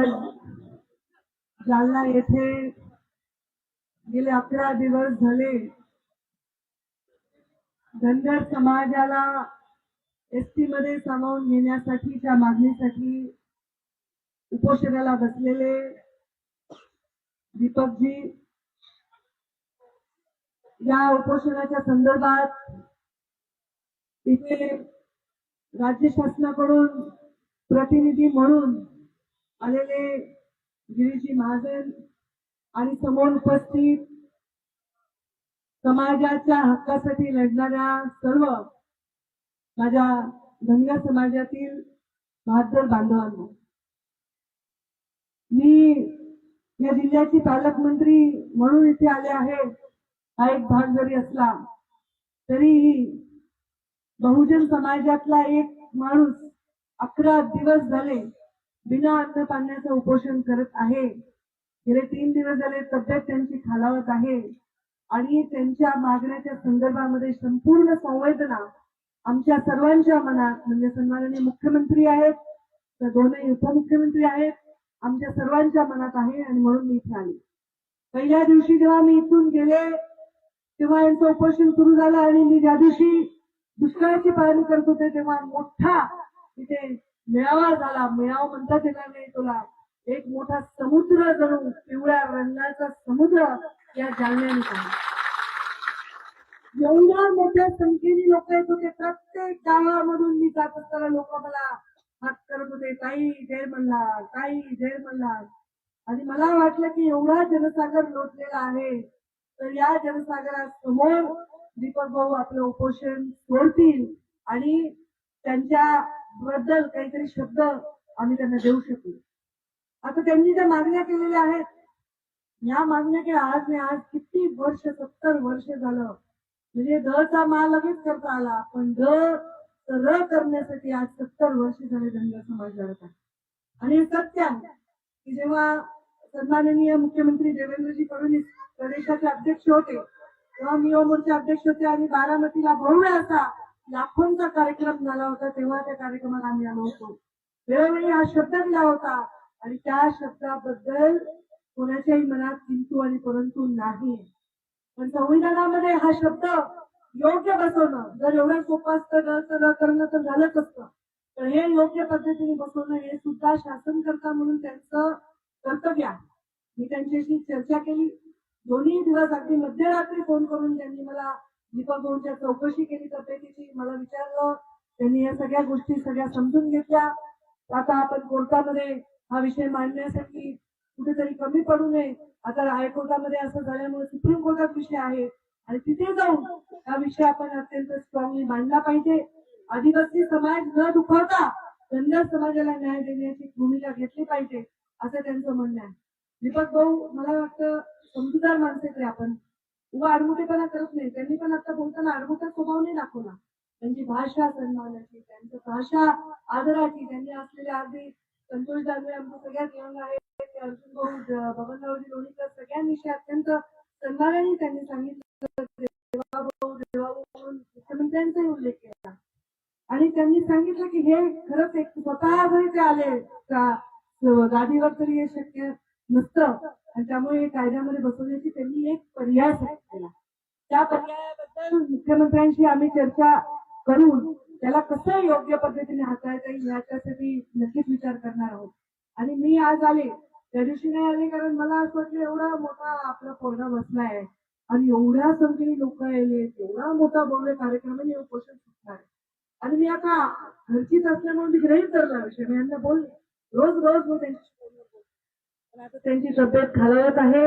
आज जालना येथे गेले अकरा दिवस झाले. धनगर समाजाला एसटी मध्ये सामावून घेण्यासाठी त्या मागणीसाठी उपोषणाला बसलेले दीपकजी. या उपोषणाच्या संदर्भात इथे राज्य शासनाकडून प्रतिनिधी म्हणून आलेले गिरीजी महाजन आणि समोर उपस्थित समाजाच्या हक्कासाठी लढणाऱ्या सर्व माझ्या धनगर समाजातील बहादर बांधवांना. मी या जिल्ह्याची पालकमंत्री म्हणून इथे आले आहे हा एक भाग जरी असला तरीही बहुजन समाजातला एक माणूस अकरा दिवस झाले बिना अन्न पाण्याचं उपोषण करत आहे. गेले तीन दिवस झाले तब्येत त्यांची खालावत आहे. आणि त्यांच्या मागण्याच्या संदर्भामध्ये संपूर्ण संवेदना आमच्या सर्वांच्या मनात म्हणजे सन्माननीय मुख्यमंत्री आहेत तर दोनही उपमुख्यमंत्री आहेत आमच्या सर्वांच्या मनात आहे आणि म्हणून मी इथे आले. पहिल्या दिवशी जेव्हा मी इथून गेले तेव्हा यांचं उपोषण सुरू झालं आणि मी ज्या दिवशी दुष्काळाची पाहणी करत होते तेव्हा मोठा तिथे मेळावा झाला. मेळावा म्हणतात येणार नाही तुला. एक मोठा समुद्र जणू पिवळ्या रंगाचा समुद्र या जालन्याने पाहिला एवढ्या मोठ्या संख्येने लोक येत होते प्रत्येक गावामधून मी जात असताना लोक मला हात करत होते काही जय म्हणला काही जय म्हणला आणि मला वाटलं की एवढा जनसागर लोटलेला आहे तर या जनसागरासमोर दीपक भाऊ आपलं उपोषण सोडतील आणि त्यांच्या बद्दल काहीतरी शब्द आम्ही त्यांना देऊ शकू आता त्यांनी ज्या मागण्या केलेल्या आहेत या मागण्या की आज नाही आज किती वर्ष सत्तर वर्ष झालं. म्हणजे द चा मा लगेच करता आला पण द र करण्यासाठी आज सत्तर वर्ष झाले धनगर समाज लढत आहे. आणि हे सत्य आहे की जेव्हा सन्माननीय मुख्यमंत्री देवेंद्रजी फडणवीस प्रदेशाचे अध्यक्ष होते तेव्हा मी मोर्चे अध्यक्ष होते आणि बारामतीला भव्य असा लाखोंचा कार्यक्रम झाला होता तेव्हा त्या कार्यक्रमाला आम्ही आलो होतो. वेळोवेळी हा शब्द दिला होता आणि त्या शब्दाबद्दल कोणाच्याही मनात किंतू आणि परंतु नाही. पण संविधानामध्ये हा शब्द योग्य बसवणं जर एवढं सोपं असतं न तर न करणं तर झालंच असतं. तर हे योग्य पद्धतीने बसवणं हे सुद्धा शासनकर्ता म्हणून त्यांचं कर्तव्य आहे. मी त्यांच्याशी चर्चा केली. दोन्ही दिवस अगदी मध्यरात्री फोन करून त्यांनी मला दीपक भाऊंच्या चौकशी केली तब्येतीची मला विचारलं. त्यांनी या सगळ्या गोष्टी सगळ्या समजून घेतल्या. आता आपण कोर्टामध्ये हा विषय मांडण्यासाठी कुठेतरी कमी पडू नये. आता हायकोर्टामध्ये असं झाल्यामुळे सुप्रीम कोर्टात विषय आहे. आणि तिथे जाऊन हा विषय आपण अत्यंत स्ट्रॉंगली मांडला पाहिजे. आदिवासी समाज न दुखावता धनगर समाजाला न्याय देण्याची भूमिका घेतली पाहिजे असं त्यांचं म्हणणं आहे. दीपक भाऊ मला वाटतं समजूदार माणसे ते आपण. उगा आडमुठेपणा करत नाही. त्यांनी पण आता बोलताना आडमुठा स्वभाव नाही दाखवला. त्यांची भाषा सन्मानाची त्यांची भाषा आदराची त्यांनी असलेल्या अगदी संतोष दानवे आमचे सगळ्यात यंग आहेत. ते अर्जुन भाऊ बबनरावजी लोणीकर सगळ्यांविषयी अत्यंत सन्मानाने त्यांनी सांगितलं. देवा म्हणून मुख्यमंत्र्यांचाही उल्लेख केला. आणि त्यांनी सांगितलं की हे खरंच एक स्वतः जरी ते आले का गादीवर तरी हे शक्य नसतं. आणि त्यामुळे कायद्यामध्ये बसवण्याची त्यांनी एक पर्याय सांगितलेला त्या पर्यायाबद्दल मुख्यमंत्र्यांशी आम्ही चर्चा करून त्याला कसं योग्य पद्धतीने हाताळता येईल याच्यासाठी नक्कीच विचार करणार आहोत. आणि मी आज आले त्या दिवशी नाही आले कारण मला असं वाटलं एवढा मोठा आपला पोरगा बसलाय आणि एवढ्या संख्येने लोक आले एवढा मोठा भव्य कार्यक्रम आहे, उपोषण सुटणार आणि मी आता घरचीच असल्यामुळे मी गृहीत धरला विषय. यांना बोलले रोज रोज मी त्यांची त्यांची तब्येत खालावत आहे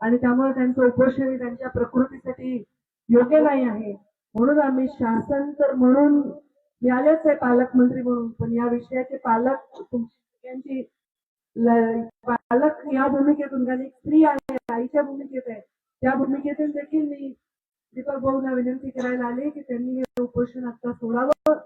आणि त्यामुळे त्यांचं उपोषण हे त्यांच्या प्रकृतीसाठी योग्य नाही आहे. म्हणून आम्ही शासन तर म्हणून यालेच आहे पालकमंत्री म्हणून पण या विषयाचे पालक तुमची पालक या भूमिकेतून कारण एक स्त्री आहे आईच्या भूमिकेत आहे. त्या भूमिकेतून देखील मी दीपक भाऊला विनंती करायला आले की त्यांनी हे उपोषण आता सोडावं.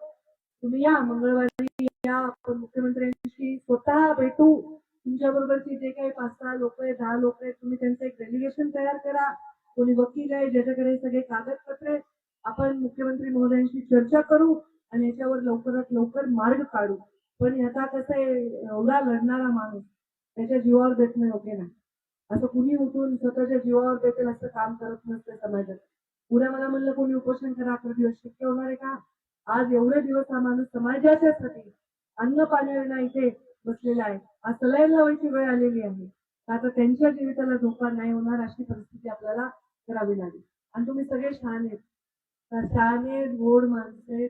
तुम्ही या मंगळवारी या आपण मुख्यमंत्र्यांशी स्वतः भेटू. तुमच्याबरोबरचे जे काही पाच सहा लोक आहे दहा लोक आहेत तुम्ही त्यांचं एक डेलिगेशन तयार करा. कोणी वकील आहे ज्याच्याकडे सगळे कागदपत्रे आपण मुख्यमंत्री महोदयांशी चर्चा करू आणि याच्यावर लवकरात लवकर मार्ग काढू. पण याचा कसं आहे एवढा लढणारा माणूस त्याच्या जीवावर बेतणं योग्य नाही. असं कुणी उठून स्वतःच्या जीवावर देतील असं काम करत नसतं समाजात. पुढे मला म्हणलं कोणी उपोषण करा अकरा दिवस शक्य होणार आहे का? आज एवढे दिवस हा माणूस समाजाच्यासाठी अन्न पाण्याविना इथे बसलेला आहे. आज सलाईन लावायची वेळ आलेली आहे. तर आता त्यांच्या जीविताला धोका नाही होणार अशी परिस्थिती आपल्याला करावी लागेल. आणि तुम्ही सगळे शहाणे आहेत. तर शहाणे गोड माणसे आहेत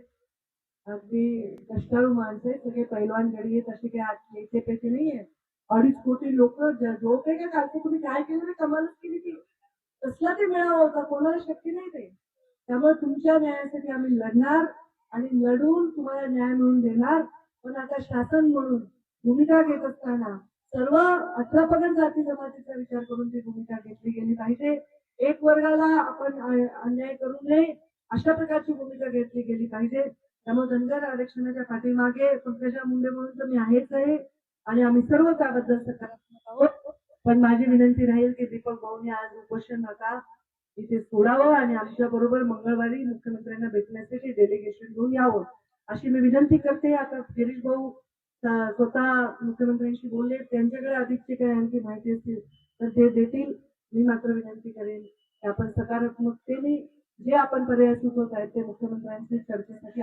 अगदी कष्टाळू माणसे आहेत. सगळे पैलवान गडी आहेत असे काही आज पैसे नाही आहेत. अडीच कोटी लोक जो काही काय कालचे तुम्ही काय केलं कमालच केली ती. कसला ते मिळावा होता? कोणाला शक्य नाही ते. त्यामुळे तुमच्या न्यायासाठी आम्ही लढणार आणि लढून तुम्हाला न्याय मिळवून देणार. पण आता शासन म्हणून भूमिका घेत असताना सर्व अठरा जाती जमातीचा विचार करून ती भूमिका घेतली गेली पाहिजे. एक वर्गाला आपण अन्याय करू नये अशा प्रकारची भूमिका घेतली गेली पाहिजे. त्यामुळे धनगर आरक्षणाच्या पाठीमागे पंकजा मुंडे म्हणून तर मी आहेच आहे आणि आम्ही सर्व त्याबद्दल सकारात्मक आहोत. पण माझी विनंती राहील की दीपक भाऊनी आज उपोषण नका. इथे सोडावं आणि आमच्या बरोबर मंगळवारी मुख्यमंत्र्यांना भेटण्यासाठी डेलिगेशन घेऊन यावं अशी मी विनंती करते. आता गिरीश भाऊ स्वतः मुख्यमंत्र्यांशी बोलले त्यांच्याकडे अधिकची काही आणखी माहिती असतील तर ते देतील. मी मात्र विनंती करेन की आपण सकारात्मकतेने जे आपण पर्याय सुचवत आहेत ते मुख्यमंत्र्यांशी चर्चेसाठी